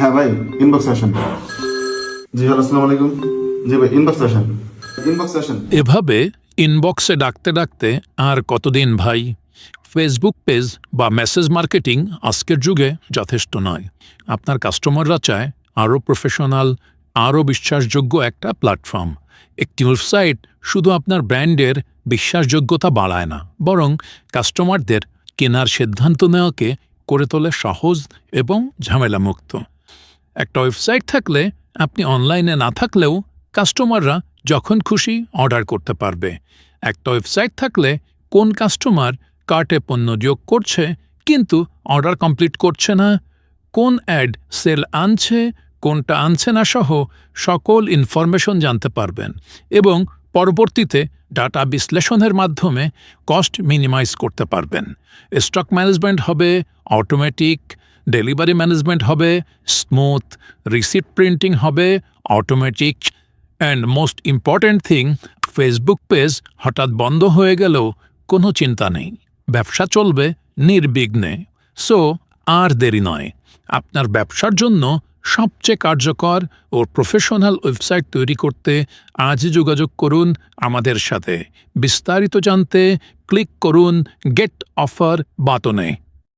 হ্যাঁ ভাই ইনবক্স জি হ্যালো আসসালামু আলাইকুম। জি ভাই ইনবক্স ইনবক্স এভাবে ইনবক্সে ডাকতে ডাকতে আর কতদিন ভাই? ফেসবুক পেজ বা মেসেজ মার্কেটিং আজকের যুগে যথেষ্ট নয়। আপনার কাস্টমাররা চায় আরও প্রফেশনাল আরও বিশ্বাসযোগ্য একটা প্ল্যাটফর্ম একটি ওয়েবসাইট শুধু আপনার ব্র্যান্ডের বিশ্বাসযোগ্যতা বাড়ায় না, বরং কাস্টমারদের কেনার সিদ্ধান্ত নেওয়াকে করে তোলে সহজ এবং ঝামেলামুক্ত। একটা ওয়েবসাইট থাকলে আপনি অনলাইনে না থাকলেও কাস্টমাররা যখন খুশি অর্ডার করতে পারবে। একটা ওয়েবসাইট থাকলে কোন কাস্টমার কার্টে পণ্য যোগ করছে কিন্তু অর্ডার কমপ্লিট করছে না, কোন অ্যাড সেল আনছে, কোনটা আনছে না সহ সকল ইনফরমেশন জানতে পারবেন এবং পরবর্তীতে ডাটা বিশ্লেষণের মাধ্যমে কস্ট মিনিমাইজ করতে পারবেন। স্টক ম্যানেজমেন্ট হবে অটোমেটিক ডেলিভারি ম্যানেজমেন্ট হবে, স্মুথ রিসিপ্ট প্রিন্টিং হবে, automatic, and most important thing, Facebook page হঠাৎ বন্ধ হয়ে গেলেও কোনো চিন্তা নেই। ব্যবসা চলবে নির্বিঘ্নে। সো, আর দেরি নয়। আপনার ব্যবসার জন্য সবচেয়ে কার্যকর ও প্রফেশনাল ওয়েবসাইট তৈরি করতে আজই যোগাযোগ করুন আমাদের সাথে। বিস্তারিত জানতে ক্লিক করুন গেট অফার বাটনে।